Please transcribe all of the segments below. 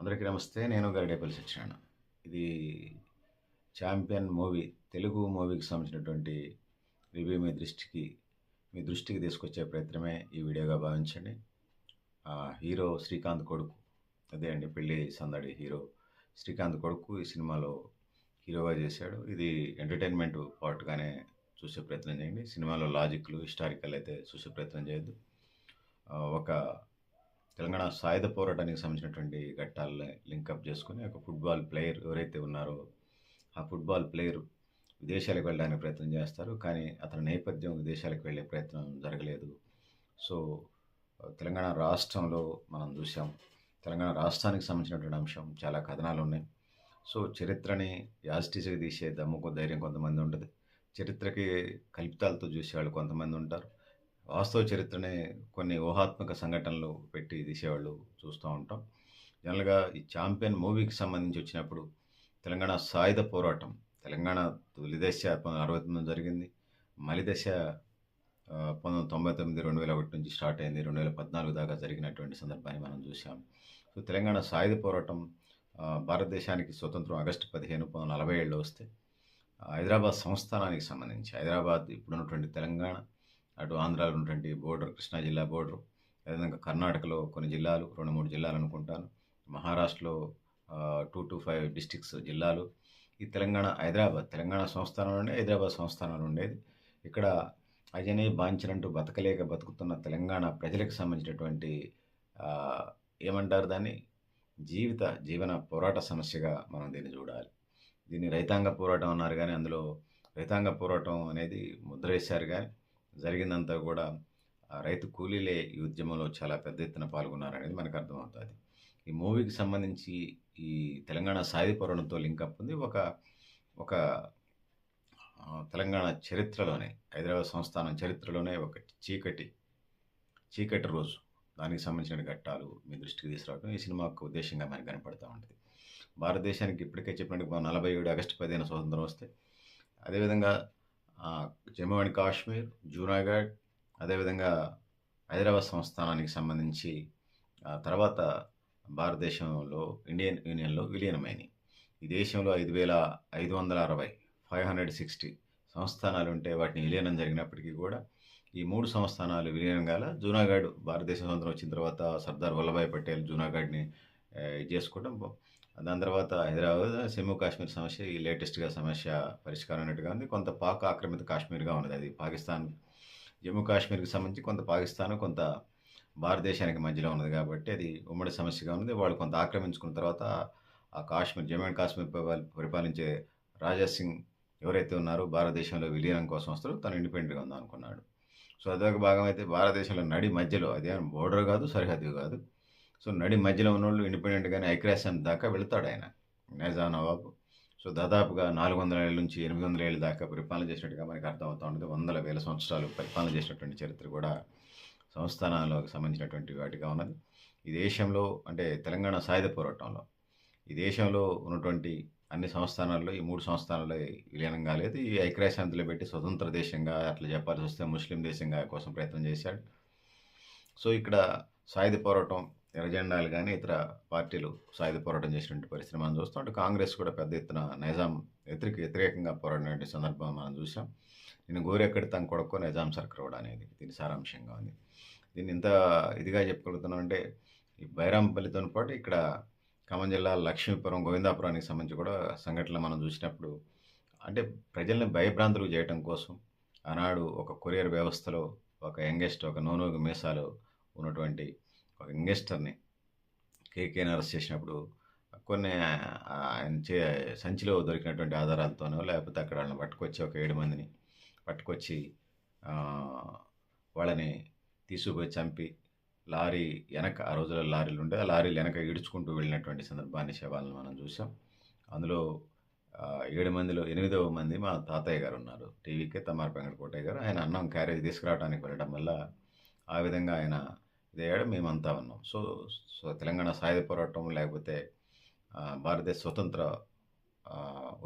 అందరికీ నమస్తే నేను గరిడేపల్లి సత్యనారాయణ ఇది ఛాంపియన్ మూవీ తెలుగు మూవీకి సంబంధించినటువంటి రివ్యూ మీ దృష్టికి మీ దృష్టికి తీసుకొచ్చే ప్రయత్నమే ఈ వీడియోగా భావించండి. హీరో శ్రీకాంత్ కొడుకు అదే అండి పెళ్ళి సందడి హీరో శ్రీకాంత్ కొడుకు ఈ సినిమాలో హీరోగా చేశాడు. ఇది ఎంటర్టైన్మెంట్ పార్ట్గానే చూసే ప్రయత్నం చేయండి. సినిమాలో లాజిక్లు హిస్టారికల్ అయితే చూసే ప్రయత్నం చేయొద్దు. ఒక తెలంగాణ సాయుధ పోరాటానికి సంబంధించినటువంటి ఘట్టాలని లింకప్ చేసుకుని ఒక ఫుట్బాల్ ప్లేయర్ ఎవరైతే ఉన్నారో ఆ ఫుట్బాల్ ప్లేయర్ విదేశాలకు వెళ్ళడానికి ప్రయత్నం చేస్తారు. కానీ అతని నేపథ్యం విదేశాలకు వెళ్ళే ప్రయత్నం జరగలేదు. సో తెలంగాణ రాష్ట్రంలో మనం చూసాం తెలంగాణ రాష్ట్రానికి సంబంధించినటువంటి అంశం చాలా కథనాలు ఉన్నాయి. సో చరిత్రని యాజిటీస్గా తీసే దమ్ము ధైర్యం కొంతమంది ఉంటుంది. చరిత్రకి కల్పితాలతో చూసేవాళ్ళు కొంతమంది ఉంటారు. వాస్తవ చరిత్రనే కొన్ని ఊహాత్మక సంఘటనలు పెట్టి తీసేవాళ్ళు చూస్తూ ఉంటాం. జనరల్గా ఈ ఛాంపియన్ మూవీకి సంబంధించి వచ్చినప్పుడు తెలంగాణ సాయుధ పోరాటం తెలంగాణ తొలి దశ పంతొమ్మిది అరవై తొమ్మిది జరిగింది. మలిదశ పంతొమ్మిది తొంభై తొమ్మిది రెండు వేల ఒకటి నుంచి స్టార్ట్ అయింది. రెండు వేల పద్నాలుగు దాకా జరిగినటువంటి సందర్భాన్ని మనం చూసాం సో తెలంగాణ సాయుధ పోరాటం భారతదేశానికి స్వతంత్రం ఆగస్టు పదిహేను పంతొమ్మిది నలభై ఏళ్ళు వస్తే హైదరాబాద్ సంస్థానానికి సంబంధించి హైదరాబాద్ ఇప్పుడున్నటువంటి తెలంగాణ అటు ఆంధ్రాలో ఉన్నటువంటి బోర్డర్ కృష్ణా జిల్లా బోర్డర్ అదేవిధంగా కర్ణాటకలో కొన్ని జిల్లాలు రెండు మూడు జిల్లాలు అనుకుంటాను. మహారాష్ట్రలో టూ టు ఫైవ్ డిస్టిక్స్ జిల్లాలు. ఈ తెలంగాణ హైదరాబాద్ తెలంగాణ సంస్థానం నుండి హైదరాబాద్ సంస్థానం ఉండేది. ఇక్కడ అజనే బాంచనంటూ బతకలేక బతుకుతున్న తెలంగాణ ప్రజలకు సంబంధించినటువంటి ఏమంటారు దాన్ని? జీవిత జీవన పోరాట సమస్యగా మనం దీన్ని చూడాలి. దీన్ని రైతాంగ పోరాటం అన్నారు కానీ అందులో రైతాంగ పోరాటం అనేది ముద్ర వేశారు కానీ జరిగిందంతా కూడా రైతు కూలీలే ఈ ఉద్యమంలో చాలా పెద్ద ఎత్తున పాల్గొన్నారనేది మనకు అర్థమవుతుంది. ఈ మూవీకి సంబంధించి ఈ తెలంగాణ సాయుధ లింక్ లింకప్ ఉంది. ఒక ఒక తెలంగాణ చరిత్రలోనే హైదరాబాద్ సంస్థానం చరిత్రలోనే ఒక చీకటి చీకటి రోజు. దానికి సంబంధించిన ఘట్టాలు మీ దృష్టికి తీసుకురావడం ఈ సినిమాకు ఉద్దేశంగా మనకు కనపడుతూ ఉంటుంది. భారతదేశానికి ఇప్పటికే చెప్పినట్టు నలభై ఏడు ఆగస్టు పదిహేను స్వతంత్రం వస్తే అదేవిధంగా జమ్మూ అండ్ కాశ్మీర్ జూనాగఢ్ అదేవిధంగా హైదరాబాద్ సంస్థానానికి సంబంధించి ఆ తర్వాత భారతదేశంలో ఇండియన్ యూనియన్లో విలీనమైనవి. ఈ దేశంలో ఐదు వేల ఐదు వందల అరవై ఫైవ్ హండ్రెడ్ సిక్స్టీ సంస్థానాలు ఉంటే వాటిని విలీనం జరిగినప్పటికీ కూడా ఈ మూడు సంస్థానాలు విలీనం కాల జూనాగఢ్ భారతదేశ స్వతంత్రం వచ్చిన తర్వాత సర్దార్ వల్లభాయ్ పటేల్ జూనాగఢ్ని ఇది చేసుకోవడం దాని తర్వాత హైదరాబాద్ జమ్మూ కాశ్మీర్ సమస్య ఈ లేటెస్ట్గా సమస్య పరిష్కారం అన్నట్టుగా ఉంది. కొంత పాక్ ఆక్రమిత కాశ్మీర్గా ఉన్నది అది. పాకిస్తాన్ జమ్మూ కాశ్మీర్కి సంబంధించి కొంత పాకిస్తాన్ కొంత భారతదేశానికి మధ్యలో ఉన్నది కాబట్టి అది ఉమ్మడి సమస్యగా ఉంది వాళ్ళు కొంత ఆక్రమించుకున్న తర్వాత ఆ కాశ్మీర్ జమ్మూ అండ్ కాశ్మీర్ పరిపాలించే రాజా సింగ్ ఎవరైతే ఉన్నారో భారతదేశంలో విలీనం కోసం వస్తారో తను ఇండిపెండెంట్గా ఉందనుకున్నాడు. అనుకున్నాడు సో అదొక భాగం అయితే భారతదేశంలో నడి మధ్యలో అదే బోర్డర్ కాదు సరిహద్దు కాదు. సో నడి మధ్యలో ఉన్న వాళ్ళు ఇండిపెండెంట్గానే ఐక్యరాజ్యం దాకా వెళ్తాడు ఆయన. నైజాం నవాబు సో దాదాపుగా నాలుగు వందల ఏళ్ళ నుంచి ఎనిమిది వందల ఏళ్ళ దాకా పరిపాలన చేసినట్టుగా మనకి అర్థమవుతూ ఉంటుంది వందల వేల సంవత్సరాలు పరిపాలన చేసినటువంటి చరిత్ర కూడా సంస్థానాలకు సంబంధించినటువంటి వాటిగా ఉన్నది. ఈ దేశంలో అంటే తెలంగాణ సాయుధ పోరాటంలో ఈ దేశంలో ఉన్నటువంటి అన్ని సంస్థానాల్లో ఈ మూడు సంస్థానాల్లో విలీనం కాలేదు ఈ ఐక్యరాజ్యసమితిలో పెట్టి స్వతంత్ర దేశంగా అట్లా చెప్పాల్సి వస్తే ముస్లిం దేశంగా కోసం ప్రయత్నం చేశాడు. సో ఇక్కడ సాయుధ పోరాటం ఎర్రజెండాలు కానీ ఇతర పార్టీలు సాయుధ పోరాటం చేసినటువంటి పరిస్థితి మనం చూస్తాం. అంటే కాంగ్రెస్ కూడా పెద్ద ఎత్తున నైజాం వ్యతిరేక వ్యతిరేకంగా పోరాడినటువంటి సందర్భం మనం చూసాం. నేను గోరెక్కడి తన కొడుకు నైజాం సర్కర్ కూడా అనేది దీని సారాంశంగా ఉంది. దీన్ని ఇంత ఇదిగా చెప్పగలుగుతున్నామంటే ఈ బైరాంపల్లితో పాటు ఇక్కడ ఖమ్మం జిల్లా లక్ష్మీపురం గోవిందాపురానికి సంబంధించి కూడా సంఘటనలు మనం చూసినప్పుడు అంటే ప్రజల్ని భయభ్రాంతులు చేయటం కోసం ఆనాడు ఒక కొరియర్ వ్యవస్థలో ఒక యంగెస్ట్ ఒక నూనూగు మీసాలు ఉన్నటువంటి ఒక యంగెస్టర్ని కేకేని అరెస్ట్ చేసినప్పుడు కొన్ని ఆయన చే సంచిలో దొరికినటువంటి ఆధారాలతోనో లేకపోతే అక్కడ వాళ్ళని పట్టుకొచ్చి ఒక ఏడు మందిని పట్టుకొచ్చి వాళ్ళని తీసుకుపోయి చంపి లారీ వెనక ఆ రోజుల్లో లారీలు ఉండే ఆ లారీలు వెనక ఈడ్చుకుంటూ వెళ్ళినటువంటి సందర్భాన్ని శవాలను మనం చూసాం అందులో ఏడు మందిలో ఎనిమిదవ మంది మా తాతయ్య గారు ఉన్నారు. టీవీకే తమార్ పెంగళ కోటయ్య గారు. ఆయన అన్నం క్యారేజ్ తీసుకురావడానికి వెళ్ళడం వల్ల ఆ విధంగా ఆయన ఇదయ్యాడు మేమంతా ఉన్నాం. సో సో తెలంగాణ సాయుధ పోరాటం లేకపోతే భారతదేశ స్వతంత్ర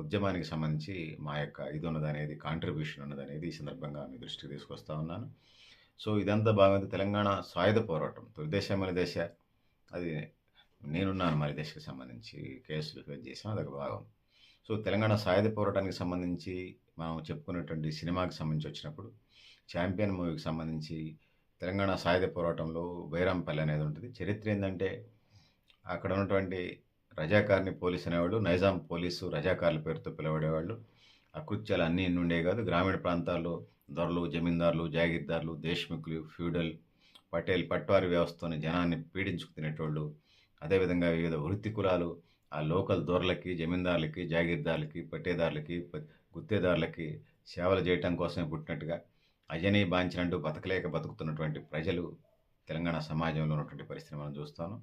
ఉద్యమానికి సంబంధించి మా యొక్క ఇది ఉన్నది అనేది కాంట్రిబ్యూషన్ ఉన్నది అనేది ఈ సందర్భంగా మీ దృష్టికి తీసుకొస్తా ఉన్నాను. సో ఇదంతా బాగుంది తెలంగాణ సాయుధ పోరాటం. తొలిదేశ మన దేశ అది నేనున్నాను మరి దశకు సంబంధించి కేసులు ఫేస్ చేసాం అదొక భాగం. సో తెలంగాణ సాయుధ పోరాటానికి సంబంధించి మనం చెప్పుకునేటువంటి సినిమాకి సంబంధించి వచ్చినప్పుడు ఛాంపియన్ మూవీకి సంబంధించి తెలంగాణ సాయుధ పోరాటంలో బైరాంపల్లి అనేది ఉంటుంది. చరిత్ర ఏంటంటే అక్కడ ఉన్నటువంటి రజాకార్ని పోలీస్ అనేవాళ్ళు నైజాం పోలీసు రజాకార్ల పేరుతో పిలువడేవాళ్ళు. అకృత్యాలు అన్నీ ఎన్ని ఉండేవి కాదు. గ్రామీణ ప్రాంతాల్లో దొరలు జమీందారులు జాగీర్దారులు దేశ్ముఖులు ఫ్యూడల్ పటేల్ పట్వారి వ్యవస్థని జనాన్ని పీడించుకు తినేటోళ్ళు. అదేవిధంగా వివిధ వృత్తి కులాలు ఆ లోకల్ దొరలకి జమీందారులకి జాగీర్దారులకి పట్టేదారులకి గుత్తేదారులకి సేవలు చేయటం కోసమే పుట్టినట్టుగా అజనీ బాంచినట్టు బతకలేక బతుకుతున్నటువంటి ప్రజలు తెలంగాణ సమాజంలో ఉన్నటువంటి పరిస్థితి మనం చూస్తాను.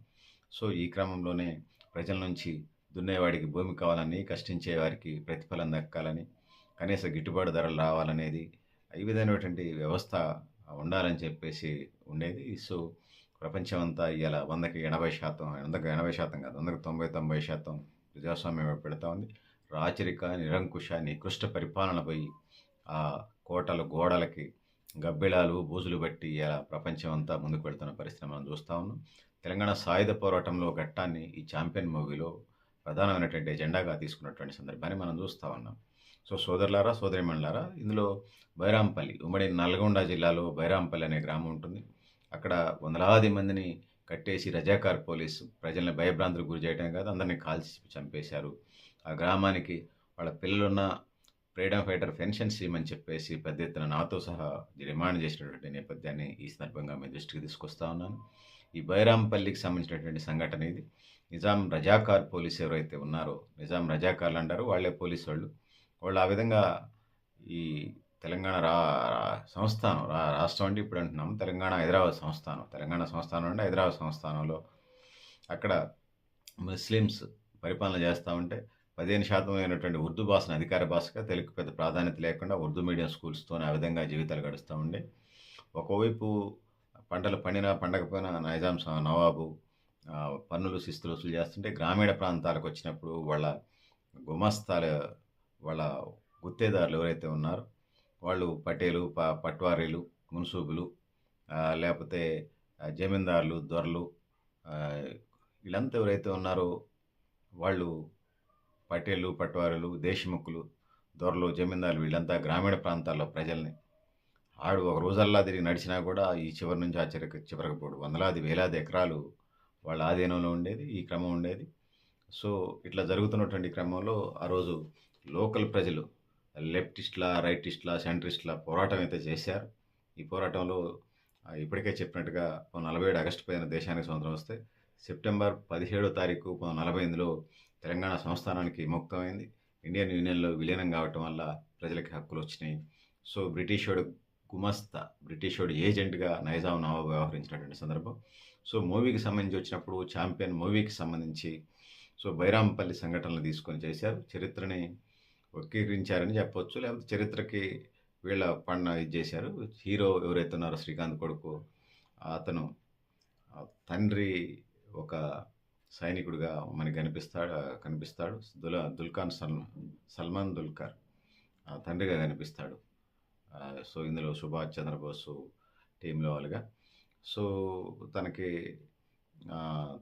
సో ఈ క్రమంలోనే ప్రజల నుంచి దున్నేవాడికి భూమి కావాలని కష్టించే వారికి ప్రతిఫలం దక్కాలని కనీస గిట్టుబాటు ధరలు రావాలనేది ఈ విధమైనటువంటి వ్యవస్థ ఉండాలని చెప్పేసి ఉండేది. సో ప్రపంచం అంతా ఇలా వందకి ఎనభై శాతం వందకి ఎనభై శాతం కాదు వందకి తొంభై తొంభై శాతం ప్రజాస్వామ్యం పెడతా ఉంది. రాచరిక నిరంకుశ నికృష్ట పరిపాలన పోయి ఆ కోటలు గోడలకి గబ్బిళాలు బూజులు బట్టి ఇలా ప్రపంచం అంతా ముందుకు వెళ్తున్న పరిస్థితి మనం చూస్తూ ఉన్నాం. తెలంగాణ సాయుధ పోరాటంలో ఘట్టాన్ని ఈ ఛాంపియన్ మూవీలో ప్రధానమైనటువంటి ఎజెండాగా తీసుకున్నటువంటి సందర్భాన్ని మనం చూస్తూ ఉన్నాం. సో సోదరులారా సోదరిమణులారా ఇందులో బైరాంపల్లి ఉమ్మడి నల్గొండ జిల్లాలో బైరాంపల్లి అనే గ్రామం ఉంటుంది. అక్కడ వందలాది మందిని కట్టేసి రజాకార్ పోలీసు ప్రజల్ని భయభ్రాంతులకు గురి చేయడం కాదు అందరినీ కాల్చి చంపేశారు. ఆ గ్రామానికి వాళ్ళ పిల్లలున్న ఫ్రీడమ్ ఫైటర్ పెన్షన్స్ ఇవ్వమని చెప్పేసి పెద్ద ఎత్తున నాతో సహా డిమాండ్ చేసినటువంటి నేపథ్యాన్ని ఈ సందర్భంగా మీ దృష్టికి తీసుకొస్తా ఉన్నాను. ఈ బైరాంపల్లికి సంబంధించినటువంటి సంఘటన ఇది. నిజాం రజాకార్ పోలీస్ ఎవరైతే ఉన్నారో నిజాం రజాకార్లు అంటారు వాళ్ళే పోలీసు వాళ్ళు. వాళ్ళు ఆ విధంగా ఈ తెలంగాణ రా రా- సంస్థానం రా రాష్ట్రం అంటే ఇప్పుడు అంటున్నాం. తెలంగాణ హైదరాబాద్ సంస్థానం తెలంగాణ సంస్థానం అంటే హైదరాబాద్ సంస్థానంలో అక్కడ ముస్లిమ్స్ పరిపాలన చేస్తూ ఉంటే పదిహేను శాతం అయినటువంటి ఉర్దూ భాషను అధికార భాషగా తెలుగు పెద్ద ప్రాధాన్యత లేకుండా ఉర్దూ మీడియం స్కూల్స్తో ఆ విధంగా జీవితాలు గడుస్తూ ఉండే. ఒకవైపు పంటలు పండినా పండకపోయినా నైజాం నవాబు పన్నులు శిస్తులు వసూలు చేస్తుంటే గ్రామీణ ప్రాంతాలకు వచ్చినప్పుడు వాళ్ళ గుమస్తాల వాళ్ళ గుత్తేదారులు ఎవరైతే ఉన్నారో వాళ్ళు పటేలు ప పట్వారీలు మున్సూబులు లేకపోతే జమీందారులు దొరలు వీళ్ళంతా ఎవరైతే ఉన్నారో వాళ్ళు పటేళ్ళు పట్వారీలు దేశముఖులు దొరలు జమీందారులు వీళ్ళంతా గ్రామీణ ప్రాంతాల్లో ప్రజల్ని ఆడు ఒక రోజల్లా తిరిగి నడిచినా కూడా ఈ చివరి నుంచి ఆ చివరికి చివరికి పోడు. వందలాది వేలాది ఎకరాలు వాళ్ళ ఆధీనంలో ఉండేది ఈ క్రమం ఉండేది. సో ఇట్లా జరుగుతున్నటువంటి క్రమంలో ఆ రోజు లోకల్ ప్రజలు లెఫ్టిస్ట్లా రైటిస్ట్లా సెంట్రిస్ట్లా పోరాటం అయితే చేశారు. ఈ పోరాటంలో ఇప్పటికే చెప్పినట్టుగా నలభై ఏడు ఆగస్టు పైన దేశానికి స్వతంత్రం వస్తే సెప్టెంబర్ పదిహేడో తారీఖు నలభై ఎనిమిదిలో తెలంగాణ సంస్థానానికి ముక్తమైంది. ఇండియన్ యూనియన్లో విలీనం కావటం వల్ల ప్రజలకి హక్కులు వచ్చినాయి. సో బ్రిటిష్ వాడు గుమస్తా బ్రిటిష్ వాడు ఏజెంట్గా నైజాం నవాబు వ్యవహరించినటువంటి సందర్భం. సో మూవీకి సంబంధించి వచ్చినప్పుడు ఛాంపియన్ మూవీకి సంబంధించి సో బైరాంపల్లి సంఘటనలు తీసుకొని చేశారు. చరిత్రని వక్రీకరించారని చెప్పొచ్చు. లేకపోతే చరిత్రకి వీళ్ళ పండ ఇది చేశారు. హీరో ఎవరైతే ఉన్నారో శ్రీకాంత్ కొడుకు అతను తండ్రి ఒక సైనికుడిగా మనకి కనిపిస్తాడు కనిపిస్తాడు. దుల దుల్ఖాన్ సల్మాన్ సల్మాన్ దుల్కర్. తండ్రిగా కనిపిస్తాడు. సో ఇందులో సుభాష్ చంద్రబోసు టీంలో వాళ్ళుగా. సో తనకి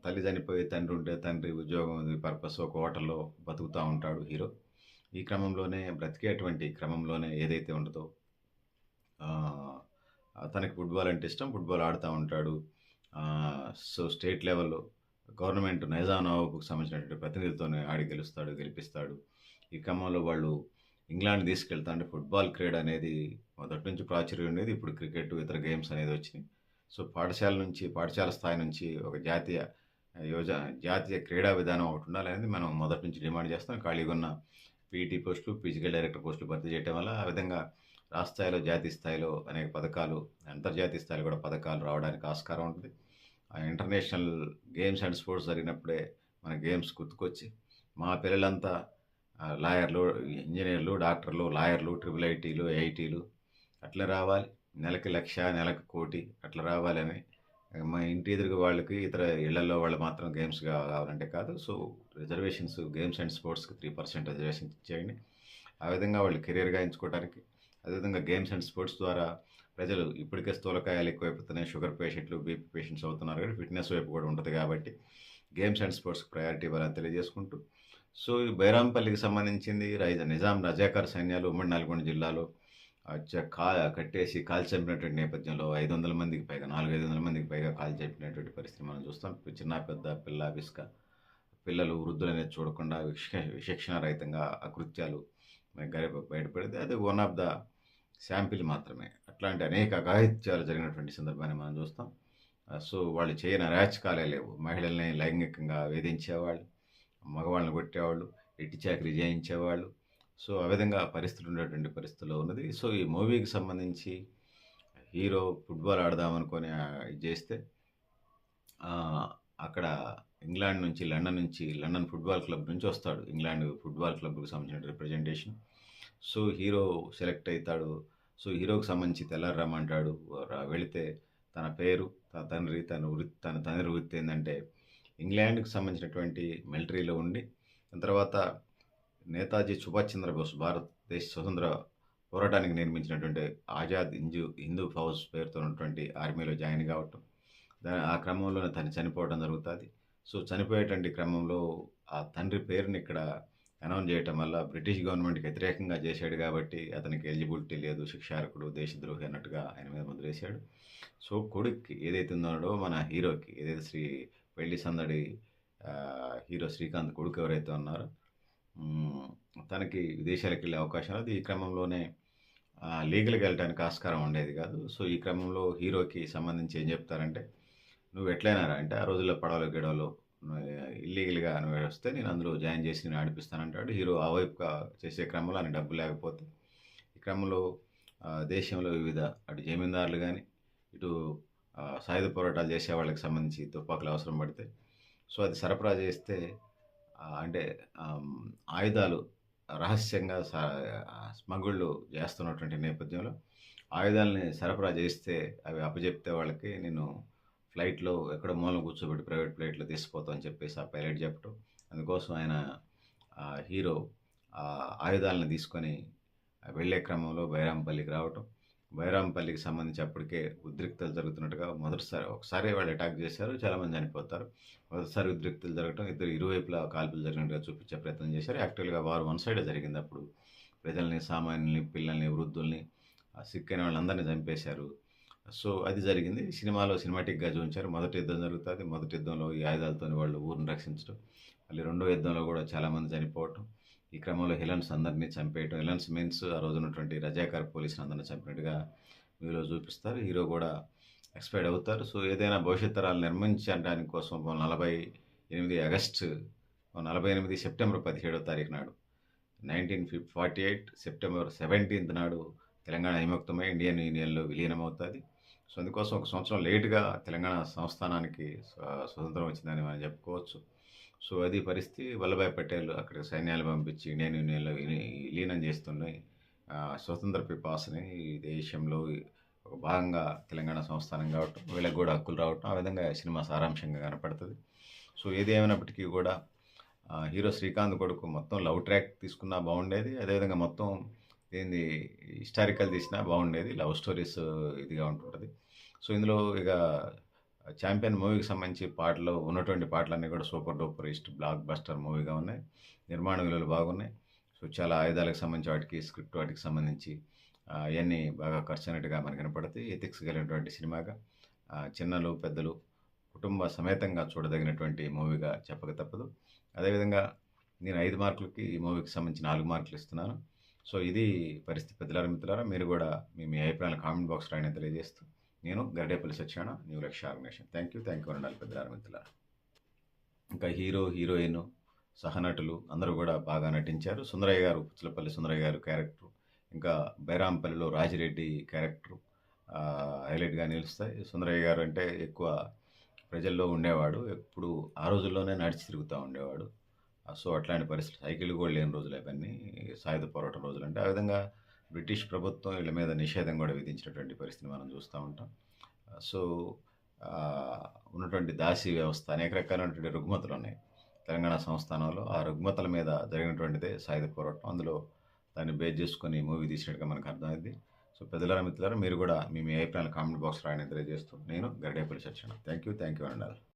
తల్లి చనిపోయి తండ్రి ఉంటే తండ్రి ఉద్యోగం పర్పస్ ఒక హోటల్లో బతుకుతూ ఉంటాడు హీరో. ఈ క్రమంలోనే బ్రతికేటువంటి క్రమంలోనే ఏదైతే ఉంటుందో తనకి ఫుట్బాల్ అంటే ఇష్టం. ఫుట్బాల్ ఆడుతూ ఉంటాడు. సో స్టేట్ లెవెల్లో గవర్నమెంట్ నైజా నవాబుకు సంబంధించినటువంటి ప్రతినిధితోనే ఆడి గెలుస్తాడు గెలిపిస్తాడు. ఈ క్రమంలో వాళ్ళు ఇంగ్లాండ్ తీసుకెళ్తా అంటే ఫుట్బాల్ క్రీడ అనేది మొదటి నుంచి ప్రాచుర్యం ఉండేది ఇప్పుడు క్రికెట్ ఇతర గేమ్స్ అనేది వచ్చినాయి. సో పాఠశాల నుంచి పాఠశాల స్థాయి నుంచి ఒక జాతీయ యోజ జాతీయ క్రీడా విధానం ఒకటి ఉండాలనేది మనం మొదటి నుంచి డిమాండ్ చేస్తాం. ఖాళీగా ఉన్న పీటీ పోస్టులు ఫిజికల్ డైరెక్టర్ పోస్టులు భర్తీ చేయడం వల్ల ఆ విధంగా రాష్ట్ర స్థాయిలో జాతీయ స్థాయిలో అనేక పథకాలు అంతర్జాతీయ స్థాయిలో కూడా పథకాలు రావడానికి ఆస్కారం ఉంటుంది. ఆ ఇంటర్నేషనల్ గేమ్స్ అండ్ స్పోర్ట్స్ జరిగినప్పుడే మన గేమ్స్ గుర్తుకొచ్చి మా పిల్లలంతా లాయర్లు ఇంజనీర్లు డాక్టర్లు లాయర్లు ట్రిపుల్ ఐటీలు ఐటీలు అట్లా రావాలి. నెలకి లక్ష నెలకు కోటి అట్లా రావాలని మా ఇంటి ఎదురుగా వాళ్ళకి ఇతర ఇళ్ళలో వాళ్ళు మాత్రం గేమ్స్ కావాలంటే కాదు. సో రిజర్వేషన్స్ గేమ్స్ అండ్ స్పోర్ట్స్కి త్రీ పర్సెంట్ రిజర్వేషన్ ఇచ్చేయండి. ఆ విధంగా వాళ్ళు కెరీర్గా ఎంచుకోవడానికి అదేవిధంగా గేమ్స్ అండ్ స్పోర్ట్స్ ద్వారా ప్రజలు ఇప్పటికే స్థూలకాయాలు ఎక్కువైపోతున్నాయి షుగర్ పేషెంట్లు బీపీ పేషెంట్స్ అవుతున్నారు కానీ ఫిట్నెస్ వైపు కూడా ఉంటుంది కాబట్టి గేమ్స్ అండ్ స్పోర్ట్స్ ప్రయారిటీ ఇవ్వాలని తెలియజేసుకుంటూ. సో ఈ బైరాంపల్లికి సంబంధించింది రైజ నిజాం రజాకార్ సైన్యాలు ఉమ్మడి నల్గొండ జిల్లాలో ఆ, కా కట్టేసి కాల్ చంపినటువంటి నేపథ్యంలో ఐదు వందల మందికి పైగా నాలుగు ఐదు వందల మందికి పైగా కాల్ చంపినటువంటి పరిస్థితి మనం చూస్తాం. చిన్న పెద్ద పిల్ల విసుక పిల్లలు వృద్ధులు అనేది చూడకుండా విక్ష రహితంగా అకృత్యాలు మనకి బయటపడితే అది వన్ ఆఫ్ ద శాంపిల్ మాత్రమే. అట్లాంటి అనేక అఘాయిత్యాలు జరిగినటువంటి సందర్భాన్ని మనం చూస్తాం. సో వాళ్ళు చేయని అరాచకాలే లేవు. మహిళల్ని లైంగికంగా వేధించేవాళ్ళు మగవాళ్ళని కొట్టేవాళ్ళు ఎట్టి చాకరీ చేయించేవాళ్ళు. సో ఆ విధంగా పరిస్థితులు ఉండేటువంటి పరిస్థితుల్లో ఉన్నది. సో ఈ మూవీకి సంబంధించి హీరో ఫుట్బాల్ ఆడదామనుకొని ఇది చేస్తే అక్కడ ఇంగ్లాండ్ నుంచి లండన్ నుంచి లండన్ ఫుట్బాల్ క్లబ్ నుంచి వస్తాడు. ఇంగ్లాండ్ ఫుట్బాల్ క్లబ్కి సంబంధించిన రిప్రజెంటేషన్. సో హీరో సెలెక్ట్ అవుతాడు సో హీరోకి సంబంధించి తెల్లారు రమ్మంటాడు. రా- వెళితే తన పేరు తన తండ్రి తన వృత్తి తన తండ్రి వృత్తి ఏంటంటే ఇంగ్లాండ్కి సంబంధించినటువంటి మిలిటరీలో ఉండి దాని తర్వాత నేతాజీ సుభాష్ చంద్రబోస్ భారతదేశ స్వతంత్ర పోరాటానికి నిర్మించినటువంటి ఆజాద్ హిందూ హిందూ ఫౌజ్ పేరుతో ఉన్నటువంటి ఆర్మీలో జాయిన్ కావటం. దాని ఆ క్రమంలోనే తను చనిపోవడం జరుగుతుంది. సో చనిపోయేటువంటి క్రమంలో ఆ తండ్రి పేరుని ఇక్కడ అనౌన్స్ చేయటం వల్ల బ్రిటిష్ గవర్నమెంట్కి వ్యతిరేకంగా చేశాడు కాబట్టి అతనికి ఎలిజిబిలిటీ లేదు శిక్షార్కుడు దేశద్రోహి అన్నట్టుగా ఆయన మీద ముద్రేశాడు. సో కొడుక్కి ఏదైతే ఉన్నాడో మన హీరోకి ఏదైతే శ్రీ పెళ్ళి సందడి హీరో శ్రీకాంత్ కొడుకు ఎవరైతే ఉన్నారో తనకి విదేశాలకు వెళ్ళే అవకాశం లేదు ఈ క్రమంలోనే లీగల్కి వెళ్ళటానికి వెళ్ళడానికి ఆస్కారం ఉండేది కాదు. సో ఈ క్రమంలో హీరోకి సంబంధించి ఏం చెప్తారంటే నువ్వు ఎట్లయినారా అంటే ఆ రోజుల్లో పడవలు గిడవలు ఇల్లీగల్గా అని వస్తే నేను అందులో జాయిన్ చేసి నేను ఆడిపిస్తానంటాడు హీరో ఆ వైపుగా చేసే క్రమంలో ఆయన డబ్బు లేకపోతే ఈ క్రమంలో దేశంలో వివిధ అటు జమీందారులు కానీ ఇటు సాయుధ పోరాటాలు చేసే వాళ్ళకి సంబంధించి తుపాకులు అవసరం పడితే సో అది సరఫరా చేస్తే అంటే ఆయుధాలు రహస్యంగా స్మగుళ్ళు చేస్తున్నటువంటి నేపథ్యంలో ఆయుధాలని సరఫరా చేస్తే అవి అప్పచెప్తే వాళ్ళకి నేను ఫ్లైట్లో ఎక్కడ మూలం కూర్చోబెట్టి ప్రైవేట్ ఫ్లైట్లో తీసుకుపోతాం అని చెప్పేసి ఆ పైలట్ చెప్పడం అందుకోసం ఆయన హీరో ఆయుధాలను తీసుకొని వెళ్ళే క్రమంలో బైరాంపల్లికి రావటం. బైరాంపల్లికి సంబంధించి అప్పటికే ఉద్రిక్తలు జరుగుతున్నట్టుగా మొదటిసారి ఒకసారి వాళ్ళు అటాక్ చేశారు చాలామంది చనిపోతారు. మొదటిసారి ఉద్రిక్తలు జరగటం ఇద్దరు ఇరువైపులా కాల్పులు జరిగినట్టుగా చూపించే ప్రయత్నం చేశారు. యాక్చువల్గా వారు వన్ సైడ్ జరిగింది అప్పుడు. ప్రజల్ని సామాన్యుల్ని పిల్లల్ని వృద్ధుల్ని ఆ సిక్కైన వాళ్ళందరినీ చంపేశారు. సో అది జరిగింది. సినిమాలో సినిమాటిక్గా చూపించారు. మొదటి యుద్ధం జరుగుతుంది. మొదటి యుద్ధంలో ఈ ఆయుధాలతో వాళ్ళు ఊరిని రక్షించడం. మళ్ళీ రెండో యుద్ధంలో కూడా చాలామంది చనిపోవటం. ఈ క్రమంలో హిలన్స్ అందరినీ చంపేయటం. హిలన్స్ మీన్స్ ఆ రోజు ఉన్నటువంటి రజాకార్ పోలీసులు అందరినీ చంపినట్టుగా మీలో చూపిస్తారు. హీరో కూడా ఎక్స్పైర్డ్ అవుతారు. సో ఏదైనా భవిష్యత్ తరాలు నిర్మించడానికి కోసం నలభై ఎనిమిది ఆగస్టు నలభై ఎనిమిది సెప్టెంబర్ పదిహేడో తారీఖు నాడు nineteen fif forty eight September seventeenth నాడు తెలంగాణ విముక్తమై ఇండియన్ యూనియన్లో విలీనమవుతుంది. సో అందుకోసం ఒక సంవత్సరం లేటుగా తెలంగాణ సంస్థానానికి స్వతంత్రం వచ్చిందని మనం చెప్పుకోవచ్చు. సో అది పరిస్థితి వల్లభాయ్ పటేల్ అక్కడ సైన్యాలు పంపించి ఇండియన్ యూనియన్లో విలీనం చేస్తున్నాయి స్వతంత్ర పిపాసని ఈ దేశంలో ఒక భాగంగా తెలంగాణ సంస్థానం కావటం వీళ్ళకి కూడా హక్కులు రావటం ఆ విధంగా సినిమా సారాంశంగా కనపడుతుంది. సో ఏది ఏమైనప్పటికీ కూడా హీరో శ్రీకాంత్ కొడుకు మొత్తం లవ్ ట్రాక్ తీసుకున్నా బాగుండేది. అదేవిధంగా మొత్తం ఏంది హిస్టారికల్ తీసినా బాగుండేది. లవ్ స్టోరీస్ ఇదిగా ఉంటుంటుంది. సో ఇందులో ఇక ఛాంపియన్ మూవీకి సంబంధించి పాటలు ఉన్నటువంటి పాటలన్నీ కూడా సూపర్ డూపర్ ఇస్ట్ బ్లాక్ బస్టర్ మూవీగా ఉన్నాయి. నిర్మాణ విలువలు బాగున్నాయి. సో చాలా ఆయుధాలకు సంబంధించి వాటికి స్క్రిప్ట్ వాటికి సంబంధించి అవన్నీ బాగా ఖర్చు అయినట్టుగా కనపడతాయి. ఎథిక్స్ కలిగినటువంటి సినిమాగా చిన్నలు పెద్దలు కుటుంబ సమేతంగా చూడదగినటువంటి మూవీగా చెప్పక తప్పదు. అదేవిధంగా నేను ఐదు మార్కులకి ఈ మూవీకి సంబంధించి నాలుగు మార్కులు ఇస్తున్నాను. సో ఇది పరిస్థితి పెద్దలారా మిత్రులారా మీరు కూడా మీ మీ అభిప్రాయాలు కామెంట్ బాక్స్ రాయని తెలియజేస్తూ నేను Garidepalli సత్యాన new Lakshya organization. Thank you thank you ఉండాలి పెద్దలారా మిత్రులారా. ఇంకా హీరో హీరోయిన్ సహనటులు అందరూ కూడా బాగా నటించారు. సుందరయ్య గారు పుచ్చలపల్లి సుందరయ్య గారు క్యారెక్టర్. ఇంకా బైరాంపల్లిలో రాజిరెడ్డి క్యారెక్టర్ హైలైట్గా నిలుస్తాయి. సుందరయ్య గారు అంటే ఎక్కువ ప్రజల్లో ఉండేవాడు. ఎప్పుడు ఆ రోజుల్లోనే నడిచి తిరుగుతూ ఉండేవాడు. సో అట్లాంటి పరిస్థితి. సైకిల్ కూడా లేని రోజులు అవన్నీ సాయుధ పోరాటం రోజులు. అంటే ఆ విధంగా బ్రిటిష్ ప్రభుత్వం వీళ్ళ మీద నిషేధం కూడా విధించినటువంటి పరిస్థితిని మనం చూస్తూ ఉంటాం. సో ఉన్నటువంటి దాసీ వ్యవస్థ అనేక రకాలైనటువంటి రుగ్మతలు ఉన్నాయి. తెలంగాణ సంస్థానంలో ఆ రుగ్మతల మీద జరిగినటువంటిదే సాయుధ పోరాటం. అందులో దాన్ని బేస్ చేసుకొని మూవీ తీసినట్టుగా మనకు అర్థమైంది. సో పెద్దలారా మిత్రులారా మీరు కూడా మీ మీ అభిప్రాయాలు కామెంట్ బాక్స్ రాయని తెలియజేస్తూ నేను గరిడేపల్లి సత్యన థ్యాంక్ యూ థ్యాంక్ యూ అండి